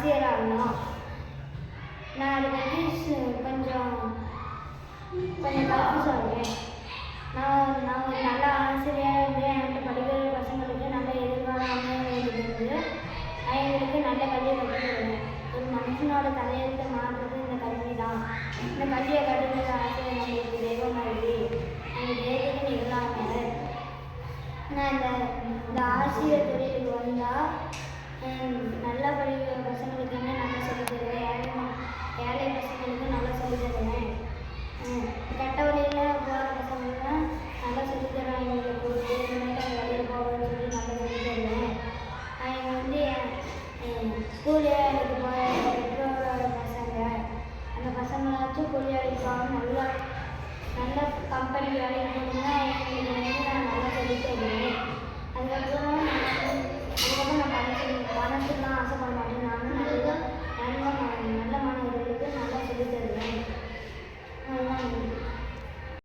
ஆசிரியர் ஆகணும் நான் அதை பற்றி கொஞ்சம் கொஞ்சம் கருத்து சொல்கிறேன் நான் நான் ஒரு நல்ல ஆசிரியராக இருந்து என்கிட்ட படிக்கிற பசங்களுக்கு நல்ல எதிர்காலம் அமைய எங்களுக்கு நல்ல கல்வியை கற்றுக்கிறேன் ஒரு மனுஷனோட தலையெழுத்தை மாற்றுறது இந்த கல்வி தான். இந்த கல்வியை கட்டுறது ஆசிரியர் நம்மளுக்கு தெய்வம் மாதிரி. எங்கள் தெய்வத்துக்கு இல்லாமல் நான் இந்த இந்த ஆசிரியர் நல்ல படிக்கிற பசங்களுக்கு இன்னும் நல்லா சொல்லித் தருவேன் ஏழை ஏழை பசங்களுக்கு நல்லா சொல்லித் தருவேன் கெட்ட வழியில் போகிற பசங்களுக்குலாம் நல்லா சொல்லித் தருவேன் எங்களுக்கு ஒரு இனிமேட்டு அந்த வழியில் போகணும்னு சொல்லி நல்லா சொல்லித் தருவேன் அவங்க வந்து ஸ்கூலே எனக்கு போகிற பெற்றோரோட பசங்க. அந்த பசங்களாச்சும் கூலி வேலைக்கு போகாம நல்லா நல்ல கம்பெனி வேலைக்கு போகணும்னா